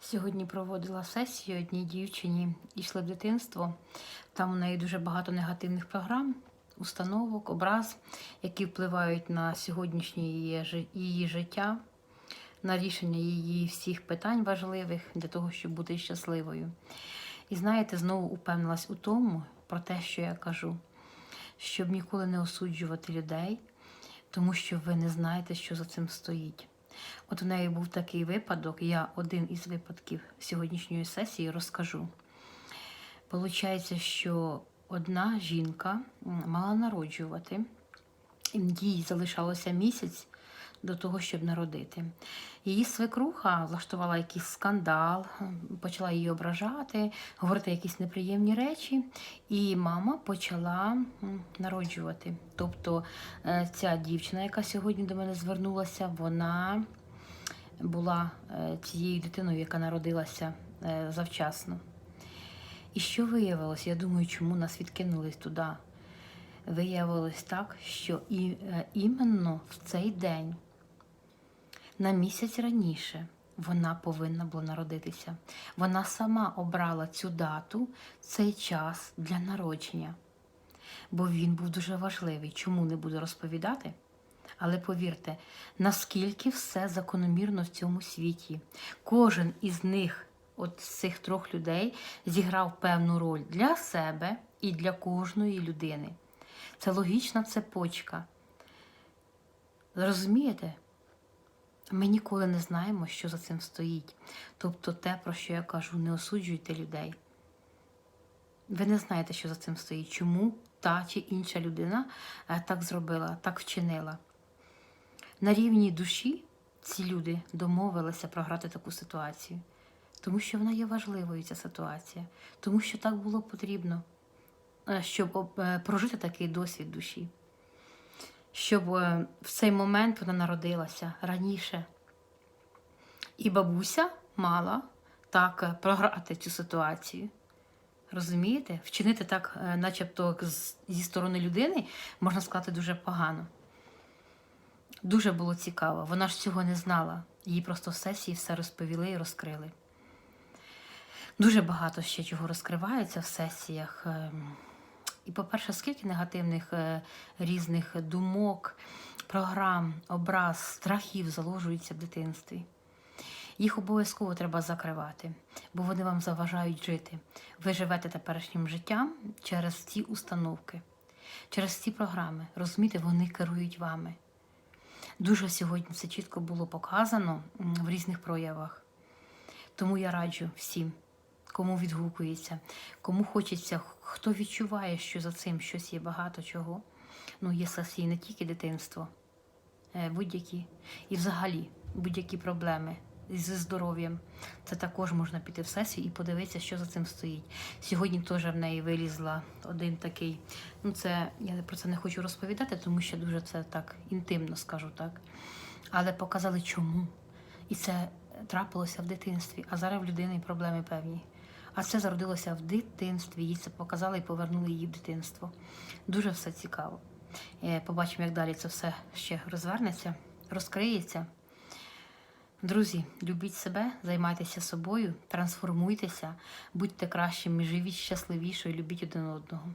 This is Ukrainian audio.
Сьогодні проводила сесію одній дівчині, йшли в дитинство. Там у неї дуже багато негативних програм, установок, образ, які впливають на сьогоднішнє її життя, на рішення її всіх питань важливих для того, щоб бути щасливою. І знаєте, знову упевнилась у тому, про те, що я кажу, щоб ніколи не осуджувати людей, тому що ви не знаєте, що за цим стоїть. От у неї був такий випадок, я один із випадків сьогоднішньої сесії розкажу. Получається, що одна жінка мала народжувати, їй залишалося місяць до того, щоб народити. Її свекруха влаштувала якийсь скандал, почала її ображати, говорити якісь неприємні речі, і мама почала народжувати. Тобто е, ця дівчина, яка сьогодні до мене звернулася, вона була е, цією дитиною, яка народилася е, завчасно. І що виявилось? Я думаю, чому нас відкинулись туди? Виявилось так, що і, іменно в цей день, на місяць раніше, вона повинна була народитися. Вона сама обрала цю дату, цей час для народження. Бо він був дуже важливий. Чому не буду розповідати? Але повірте, наскільки все закономірно в цьому світі. Кожен із них, от з цих трьох людей, зіграв певну роль для себе і для кожної людини. Це логічна цепочка. Розумієте? Ми ніколи не знаємо, що за цим стоїть. Тобто те, про що я кажу, не осуджуйте людей. Ви не знаєте, що за цим стоїть, чому та чи інша людина е, так зробила, так вчинила. На рівні душі ці люди домовилися програти таку ситуацію, тому що вона є важливою, ця ситуація, тому що так було потрібно, е, щоб е, прожити такий досвід душі, щоб е, в цей момент вона народилася раніше. І бабуся мала так е, програти цю ситуацію. Розумієте? Вчинити так, е, начебто, зі сторони людини, можна сказати, дуже погано. Дуже було цікаво. Вона ж цього не знала. Їй просто в сесії все розповіли і розкрили. Дуже багато ще чого розкривається в сесіях. І, по-перше, скільки негативних е, різних думок, програм, образ, страхів заложується в дитинстві. Їх обов'язково треба закривати, бо вони вам заважають жити. Ви живете теперішнім життям через ці установки, через ці програми. Розумієте, вони керують вами. Дуже сьогодні це чітко було показано в різних проявах. Тому я раджу всім, кому відгукується, кому хочеться, хто відчуває, що за цим щось є багато чого. Ну, є сесії не тільки дитинство, е, будь-які. І взагалі будь-які проблеми зі здоров'ям. Це також можна піти в сесію і подивитися, що за цим стоїть. Сьогодні теж в неї вилізла один такий. Ну, це я про це не хочу розповідати, тому що дуже це так інтимно скажу так. Але показали чому. І це трапилося в дитинстві, а зараз в людини проблеми певні. А це зародилося в дитинстві. Їй це показали і повернули її в дитинство. Дуже все цікаво. Е, Побачимо, як далі це все ще розвернеться, розкриється. Друзі, любіть себе, займайтеся собою, трансформуйтеся, будьте кращими, живіть щасливішою, любіть один одного.